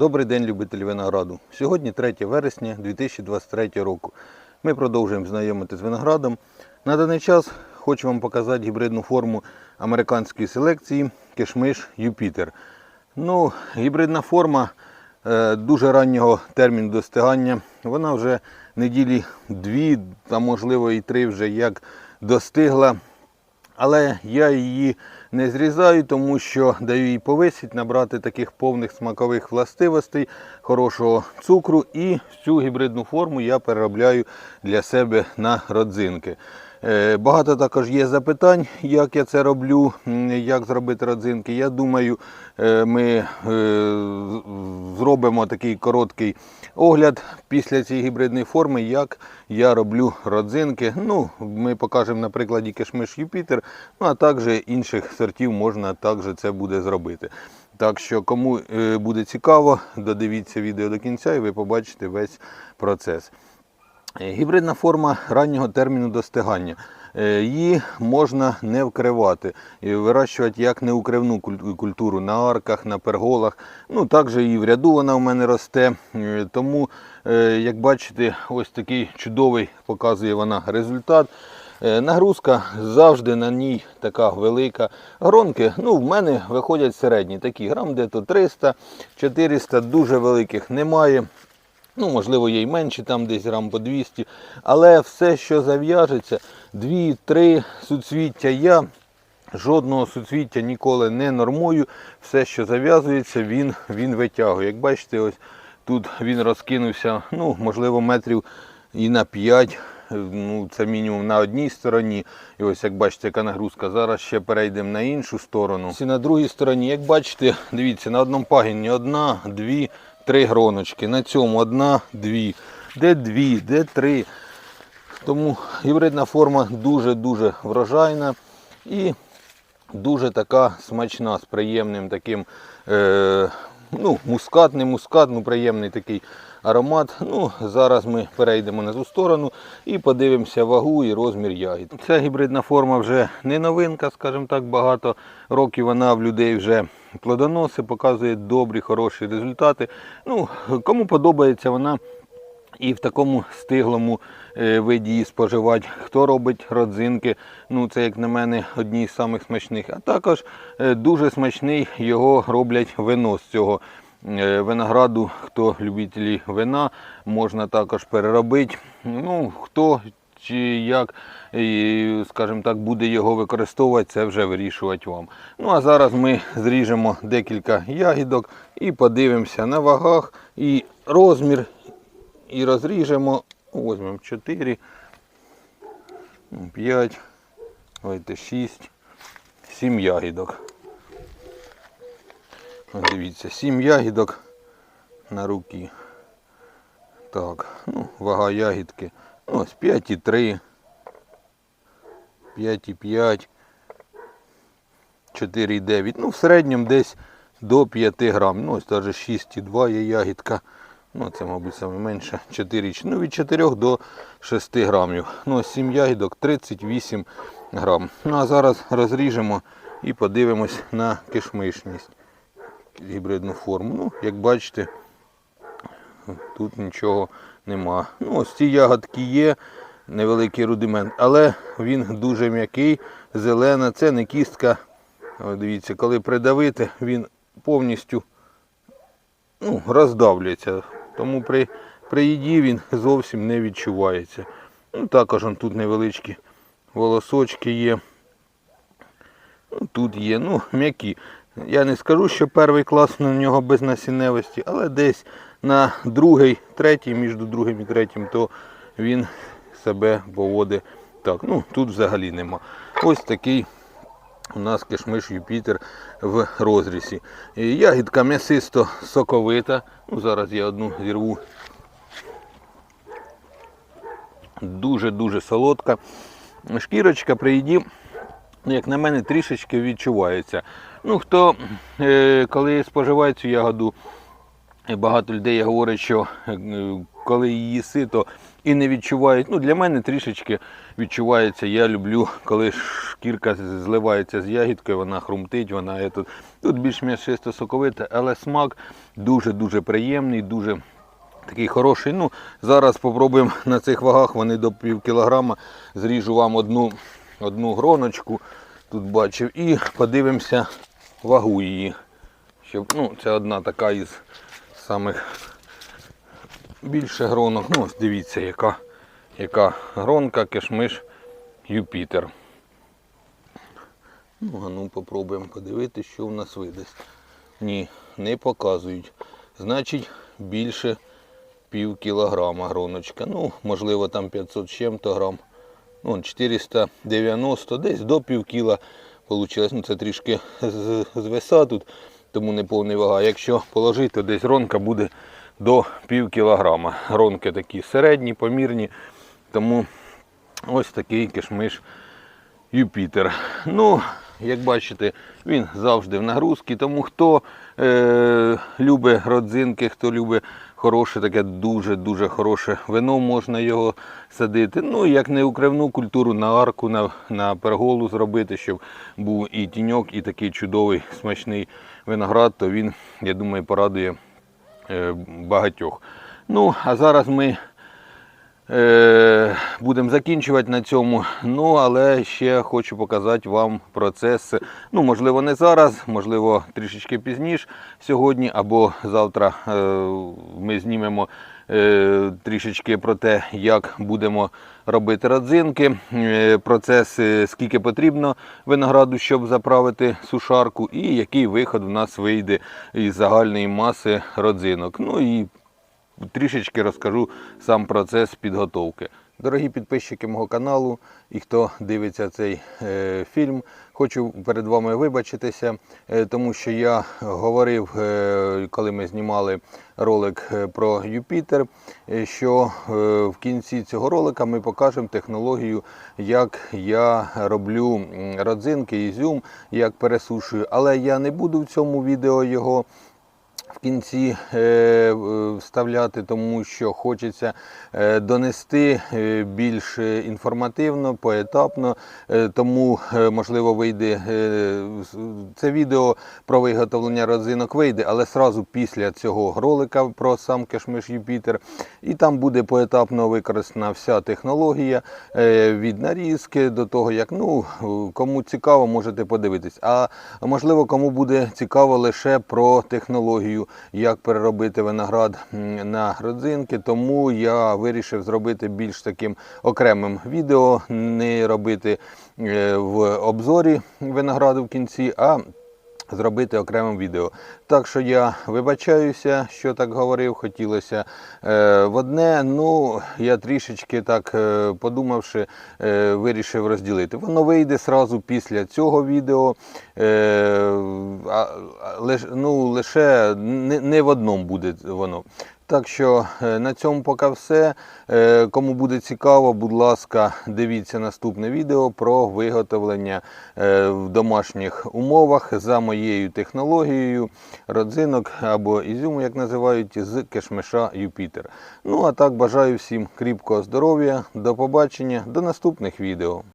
Добрий день, любителі винограду. Сьогодні 3 вересня 2023 року. Ми продовжуємо знайомити з виноградом. На даний час хочу вам показати гібридну форму американської селекції Кишмиш Юпітер. Ну, гібридна форма е, дуже раннього терміну достигання. Вона вже неділі дві, а можливо і три вже як достигла. Але я її не зрізаю, тому що даю їй повисіти, набрати таких повних смакових властивостей, хорошого цукру і всю гібридну форму я переробляю для себе на родзинки. Е, Багато також є запитань, як я це роблю, як зробити родзинки. Я думаю, е, ми е, зробимо такий короткий огляд після цієї гібридної форми, як я роблю родзинки. Ну, ми покажемо на прикладі кишмиш Юпітер, ну а також інших сортів можна також це буде зробити. Так що, кому буде цікаво, додивіться відео до кінця і ви побачите весь процес. Е, Гібридна форма раннього терміну достигання. Е, Її можна не вкривати, і вирощувати як неукривну куль- культуру на арках, на перголах. Ну, також і в ряду вона в мене росте. Е, Тому, як бачите, ось такий чудовий показує вона результат. Нагрузка завжди на ній така велика. Гронки, ну, в мене виходять середні, такі грам де-то 300, 400, дуже великих немає. Ну, можливо, є й менші, там десь грам по 200. Але все, що зав'яжеться, 2-3 суцвіття я жодного суцвіття ніколи не нормую. Все, що зав'язується, він, він витягує. Як бачите, ось тут він розкинувся, ну, можливо, метрів і на 5. Ну, це мінімум на одній стороні. І ось як бачите, яка нагрузка. Зараз ще перейдемо на іншу сторону. І на другій стороні, як бачите, дивіться, на одному пагіні одна, дві, три гроночки. На цьому одна, дві. Де дві, де три. Тому гібридна форма дуже-дуже врожайна і дуже така смачна, з приємним таким е, ну, мускатний, мускат, ну, приємний такий аромат. Ну, зараз ми перейдемо на ту сторону і подивимося вагу і розмір ягід. Ця гібридна форма вже не новинка, скажімо так, багато років вона в людей вже плодоноси, показує добрі, хороші результати. Ну, кому подобається вона і в такому стиглому е, виді її споживати. Хто робить родзинки, ну це, як на мене, одні з самих смачних. А також е, дуже смачний його роблять вино з цього е, винограду. Хто любителі вина, можна також переробити. Ну, хто чи як, скажімо так, буде його використовувати, це вже вирішувати вам. Ну а зараз ми зріжемо декілька ягідок і подивимося на вагах і розмір і розріжемо, візьмемо 4, 5, давайте 6, 7 ягідок. Дивіться, 7 ягідок на руки. Так, ну, вага ягідки. Ну, Ось 5,3, 5,5, 4,9. Ну, в середньому десь до 5 грам. Ну, ось навіть 6,2 є ягідка. Ну, це, мабуть, саме менше 4, ну, від 4 до 6 грамів. Ну, 7 ягідок 38 грам. Ну, а зараз розріжемо і подивимось на кишмишність гібридну форму. Ну, як бачите, тут нічого нема. Ну, ось ці ягодки є, невеликий рудимент, але він дуже м'який, зелена, це не кістка. О, дивіться, коли придавити, він повністю ну, роздавлюється. Тому при, при їді він зовсім не відчувається. Ну, також он тут невеличкі волосочки є. Ну, тут є, ну, м'які. Я не скажу, що перший клас на нього без насінневості, але десь на другий, третій, між другим і третім, то він себе поводить так. Ну, тут взагалі нема. Ось такий у нас кишмиш Юпітер в розрісі. Ягідка м'ясисто соковита. Ну, зараз я одну зірву. Дуже-дуже солодка. Шкірочка при їді, як на мене, трішечки відчувається. Ну, хто, е, коли споживає цю ягоду, багато людей говорять, що е, коли її їси, то і не відчувають. Ну, для мене трішечки відчувається. Я люблю, коли шкірка зливається з ягідкою, вона хрумтить, вона тут. Тут більш м'ясисто соковита, але смак дуже-дуже приємний, дуже такий хороший. Ну, зараз спробуємо на цих вагах, вони до пів кілограма. Зріжу вам одну, одну гроночку, тут бачив, і подивимося вагу її. Щоб, ну, це одна така із самих більше гронок. Ну, ось дивіться, яка, яка гронка, кишмиш Юпітер. Ну, а ну попробуємо подивитися, що в нас видасть. Ні, не показують. Значить, більше пів кілограма гроночка. Ну, можливо, там 500 з чим-то грам. Ну, 490, десь до пів кіла вийшло. Ну, це трішки з- звиса тут, тому не повний вага. Якщо положити, то десь ронка буде до пів кілограма. Ронки такі середні, помірні. Тому ось такий кишмиш Юпітер. Ну, як бачите, він завжди в нагрузці. Тому хто е, любить родзинки, хто любить хороше, таке дуже-дуже хороше вино, можна його садити. Ну, як не укривну культуру на арку, на, на перголу зробити, щоб був і тіньок, і такий чудовий смачний виноград, то він, я думаю, порадує е, багатьох. Ну, а зараз ми Будемо закінчувати на цьому. Ну, але ще хочу показати вам процес. Ну, можливо, не зараз, можливо, трішечки пізніше сьогодні або завтра е, ми знімемо е, трішечки про те, як будемо робити родзинки. Е, Процес, е, скільки потрібно винограду, щоб заправити сушарку, і який виход в нас вийде із загальної маси родзинок. Ну і трішечки розкажу сам процес підготовки. Дорогі підписчики мого каналу і хто дивиться цей е, фільм, хочу перед вами вибачитися, е, тому що я говорив, е, коли ми знімали ролик е, про Юпітер, е, що е, в кінці цього ролика ми покажемо технологію, як я роблю родзинки, ізюм, як пересушую. Але я не буду в цьому відео його в кінці е, вставляти, тому що хочеться е, донести е, більш інформативно, поетапно. Тому, можливо, вийде це відео про виготовлення родзинок вийде, але сразу після цього ролика про сам кешмиш Юпітер. І там буде поетапно використана вся технологія від нарізки до того, як ну кому цікаво, можете подивитись. А можливо, кому буде цікаво лише про технологію, як переробити виноград на родзинки. Тому я вирішив зробити більш таким окремим відео, не робити е, в обзорі винограду в кінці, а зробити окремим відео. Так що я вибачаюся, що так говорив, хотілося е, в одне. Ну, я трішечки так е, подумавши, е, вирішив розділити. Воно вийде сразу після цього відео. Е, а, лиш, ну, лише не, не в одному буде воно. Так що е, на цьому поки все. Е, Кому буде цікаво, будь ласка, дивіться наступне відео про виготовлення е, в домашніх умовах за моєю технологією родзинок або ізюму, як називають, з кишмиша Юпітер. Ну а так бажаю всім кріпкого здоров'я, до побачення, до наступних відео.